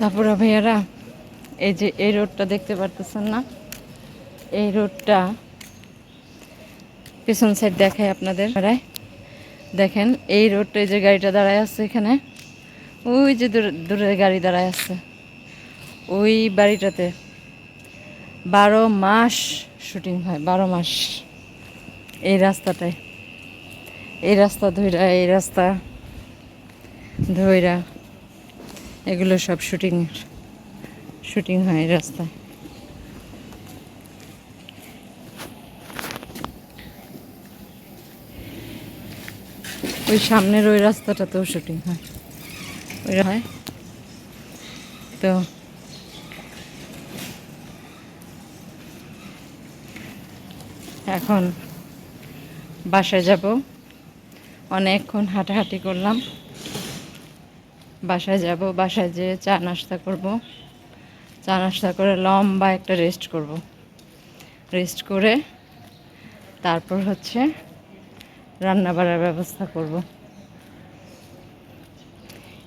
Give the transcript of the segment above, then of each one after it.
তারপরে ভাইয়ারা, এই যে এই রোডটা দেখতে পারতেছেন না? এই রোডটা পিছন সাইড দেখায় আপনাদের। দেখেন, এই রোডটা এই যে গাড়িটা দাঁড়ায় আছে এখানে। ওই যে দূরে দূরে গাড়ি দাঁড়ায় আছে। ওই বাড়িটাতে বারো মাস শুটিং হয়, বারো মাস। এই রাস্তাটায়। এই রাস্তা ধইরা, এই রাস্তা ধইরা এগুলো সব শুটিং শুটিং হয় রাস্তায়। ওই সামনের ওই রাস্তাটাতেও শুটিং হয়। ওই হয়। তো এখন বাসায় যাব। অনেকক্ষণ হাঁটাহাঁটি করলাম। বাসায় যাব, বাসায় যেয়ে চা নাস্তা করব। চা নাস্তা করে লম্বা একটা রেস্ট করব। রেস্ট করে তারপর হচ্ছে রান্না বাড়ার ব্যবস্থা করব।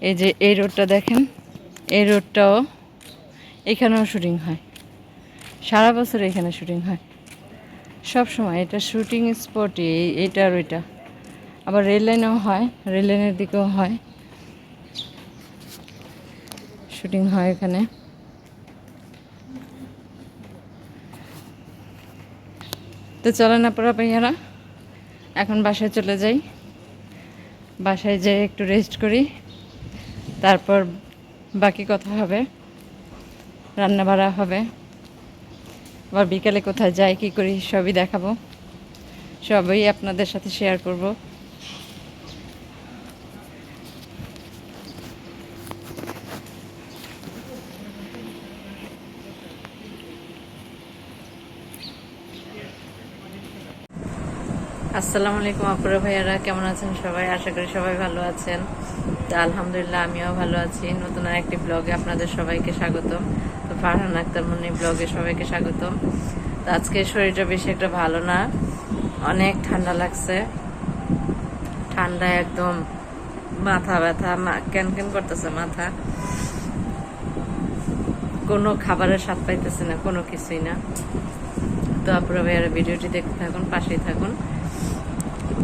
এই যে এই রোডটা দেখেন, এই রোডটাও এখানেও শুটিং হয়। সারা বছর এখানে শুটিং হয়। সব সময় এটা শুটিং স্পটই এইটা আর ওইটা। আবার রেল লাইনেও হয়, রেল লাইনের দিকেও হয়। শুটিং হয় এখানে। তো চলে না পড়া ভাইয়ারা, এখন বাসায় চলে যাই। বাসায় যেয়ে একটু রেস্ট করি, তারপর বাকি কথা হবে রান্না বাড়া হবে। আবার বিকালে কোথায় যাই, কি করি, সবই দেখাবো। সবই আপনাদের সাথে শেয়ার করব। আসসালামু আলাইকুম আপুরা ভাইয়ারা, কেমন আছেন সবাই? আশা করি সবাই ভালো আছেন। তো আলহামদুলিল্লাহ, আমিও ভালো আছি। নতুন আর একটি ব্লগে আপনাদের সবাইকে স্বাগতম। তো ফারহান আক্তার মনি ব্লগে সবাইকে স্বাগতম। তো আজকে শরীরটা বেশি একটা ভালো না। অনেক ঠান্ডা লাগছে। ঠান্ডা একদম মাথা ব্যথা ক্যান ক্যান করতেছে মাথা। কোনো খাবারের স্বাদ পাইতেছে না, কোনো কিছুই না। তো আপনারা ভাইয়ারা, ভিডিওটি দেখতে থাকুন, পাশেই থাকুন।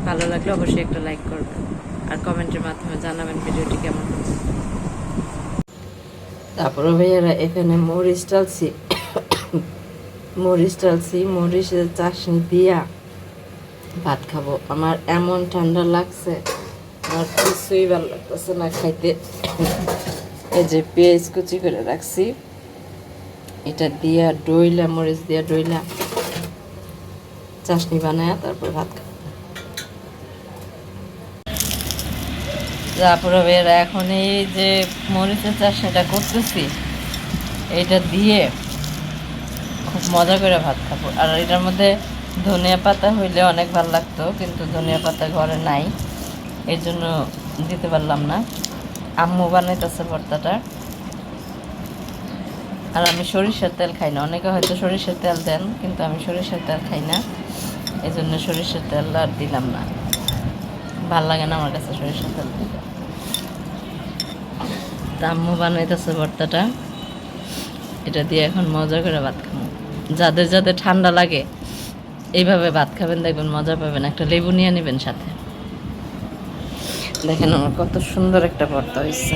ভালো লাগলে অবশ্যই একটা লাইক করবেন। আর কমেন্টের মাধ্যমে জানাবেন ভিডিওটি কেমন হচ্ছে তারপরে ভাইয়ারা, এখানে মরিচ টালছি মরিচ টালছি মরিচের চাশনি দিয়া ভাত খাব। আমার এমন ঠান্ডা লাগছে, আমার কিছুই ভালো লাগতেছে না খাইতে। এই যে পেঁয়াজ কুচি করে রাখছি, এটা দিয়া ডইলা, মরিচ দিয়া ডইলা চাশনি বানায় তারপর ভাত খাব। তারপরে বের এখন এই যে মরিচের চাষ সেটা করতেছি এটা দিয়ে খুব মজা করে ভাত খাব। আর এটার মধ্যে ধনিয়া পাতা হইলে অনেক ভালো লাগতো, কিন্তু ধনিয়া পাতা ঘরে নাই এই জন্য দিতে পারলাম না। আম্মু বানাইতেছে ভর্তাটা। আর আমি সরিষার তেল খাই না। অনেকে হয়তো সরিষার তেল দেন, কিন্তু আমি সরিষার তেল খাই না। এই জন্য সরিষার তেল আর দিলাম না। ভালো লাগে না আমার কাছে সরিষার তেল দিতে। আম্মু বানাইতেছে ভর্তাটা। এটা দিয়ে এখন মজা করে ভাত খাব। যাদের যাদের ঠান্ডা লাগে এইভাবে ভাত খাবেন দেখবেন মজা পাবেন। একটা লেবু নিয়ে নেবেন সাথে। দেখেন আমার কত সুন্দর একটা ভর্তা হয়েছে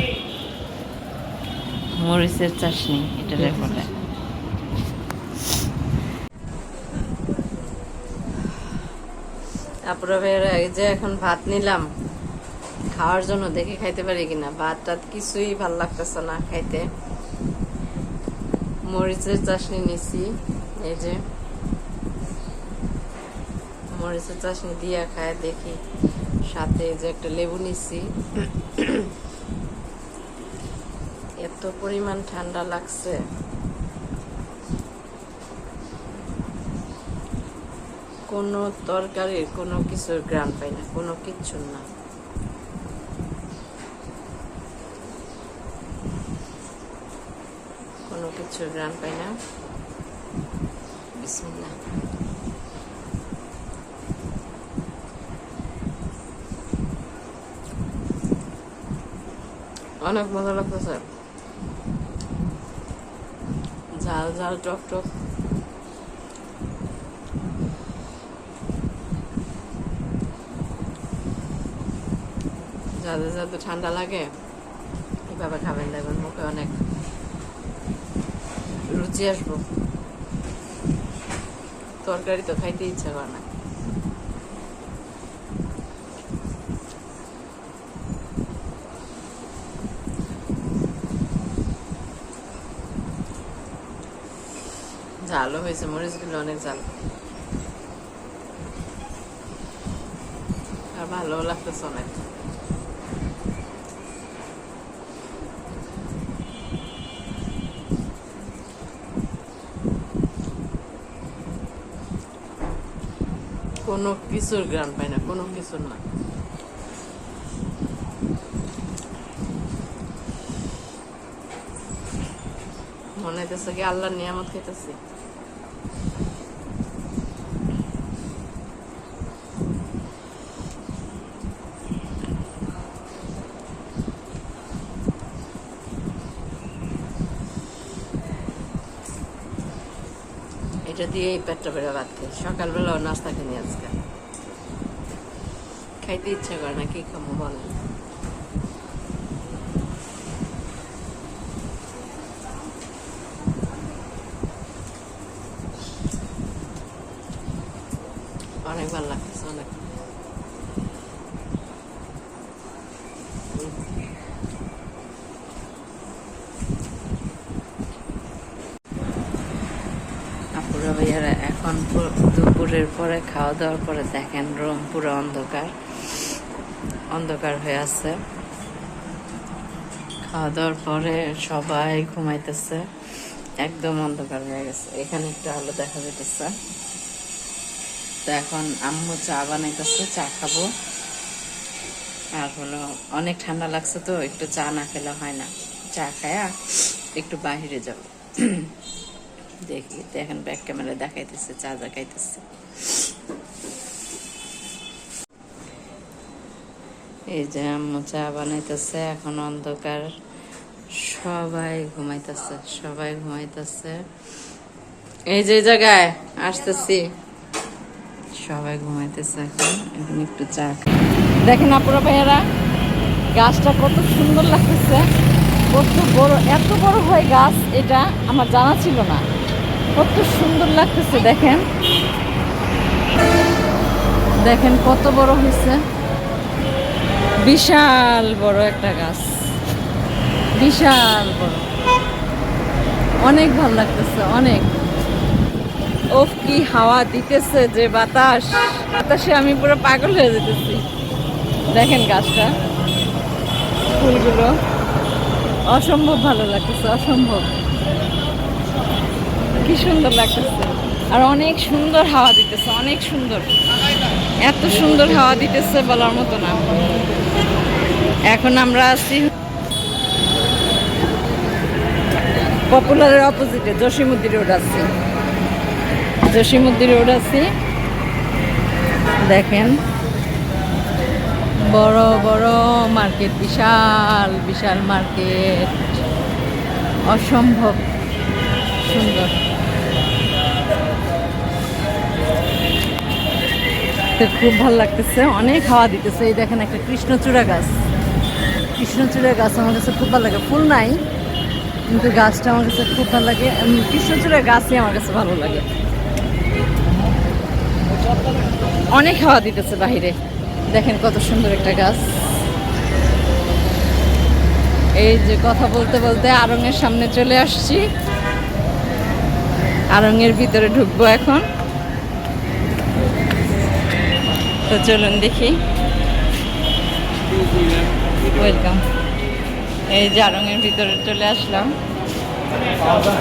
মরিচের চাশনি এটা বলে তারপরে এই যে এখন ভাত নিলাম। খাওয়ার জন্য দেখে খাইতে পারি কিনা? ভাত টাত কিছুই ভালো লাগতেছে না খাইতে। মরিচের চাশনি নিছি, এই যে। মরিচের চাশনি দিয়া খায় দেখি। সাথে যে একটা লেবু নিছি। এত পরিমাণ ঠান্ডা লাগছে। কোনো তরকারির কোনো কিছুর গ্রাম পাই না, কোনো কিচ্ছু না। কোনো গ্রাম পাই না বিসমিল্লাহ অনেক মজা লাগতেছে ঝাল ঝাল টক টক যাদের যাদের ঠান্ডা লাগে। এভাবে খাবেন দেখবেন মুখে অনেক রুচি আসব। তরকারি তো খাইতে ইচ্ছা করে না। ঝালও হয়েছে মরিচগুলো অনেক ঝাল। আর ভালো লাগতেছে অনেক। কোনো কিছুর গ্রাম পাই না কোনো কিছুর না মনে হইতেছে কি আল্লাহর নিয়ামত খাইতেছি। এটা দিয়ে এই পেটটা বেড়ে ভাত খাই। সকালবেলাও নাস্তা কিনি আজকে। খাইতে ইচ্ছা করে না, কি খাব বলেন অনেক ভালো লাগতেছে অনেক আপুরা ভাইয়ারা এখন দুপুরের পরে খাওয়া দাওয়ার পরে দেখেন রুম পুরো অন্ধকার। অন্ধকার হয়ে আছে। খাওয়া দাওয়ার পরে সবাই ঘুমাইতেছে। একদম অন্ধকার হয়ে গেছে। এখানে একটু আলো দেখা যেতেছে তো এখন আম্মু চা বানাইতেছে, চা খাব। আর হলো, অনেক ঠান্ডা লাগছে তো, একটু চা না খেলে হয় না। চা খায়া একটু বাহিরে যাব। দেখি, দেখেন ব্যাক ক্যামেরা দেখাইতেছে চা দেখাইতেছে এই যে আম্মু চা বানাইতেছে, এখন অন্ধকার। সবাই ঘুমাইতেছে সবাই ঘুমাইতেছে। এই যে জায়গায়, আসতেছি। সবাই ঘুমাইতেছে এখন এখন একটু চা দেখেন আপুরা ভাইয়ারা, গাছটা কত সুন্দর লাগতেছে। কত বড়, এত বড় হয় গাছ, এটা আমার জানা ছিল না। কত সুন্দর লাগতেছে, দেখেন। দেখেন কত বড় হয়েছে। বিশাল বড় একটা গাছ। বিশাল বড়। অনেক ভালো লাগতেছে, অনেক। ও কি হাওয়া দিতেছে যে বাতাস। বাতাসে আমি পুরো পাগল হয়ে যেতেছি। দেখেন গাছটা। ফুলগুলো। অসম্ভব ভালো লাগতেছে, অসম্ভব। কি সুন্দর লাগতেছে। আর অনেক সুন্দর হাওয়া দিতেছে, অনেক সুন্দর। এত সুন্দর হাওয়া দিতেছে বলার মতো না। এখন আমরা আছি পপুলারের অপোজিটে জসিমুদ্দি রোড আছি। জসিমুদ্দি রোড আছি। দেখেন, বড় বড় মার্কেট, বিশাল বিশাল মার্কেট। অসম্ভব সুন্দর। খুব ভালো লাগতেছে। অনেক হাওয়া দিতেছে। এই দেখেন একটা কৃষ্ণচূড়া গাছ। কৃষ্ণচূড়া গাছ আমার কাছে খুব ভালো লাগে। ফুল নাই, কিন্তু গাছটা আমার কাছে খুব ভালো লাগে। কৃষ্ণচূড়া গাছই আমার কাছে ভালো লাগে। অনেক হাওয়া দিতেছে বাহিরে। দেখেন কত সুন্দর একটা গাছ। এই যে কথা বলতে বলতে আরঙের সামনে চলে আসছি। আরঙের ভিতরে ঢুকবো এখন। তো চলুন দেখি। ওয়েলকাম এই যে আরঙের ভিতরে চলে আসলাম।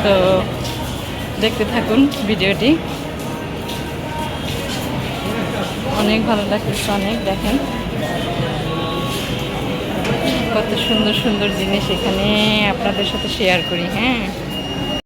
তো দেখতে থাকুন ভিডিওটি। অনেক ভালো লাগতেছে, অনেক দেখেন। কত সুন্দর সুন্দর জিনিস এখানে আপনাদের সাথে শেয়ার করি হ্যাঁ।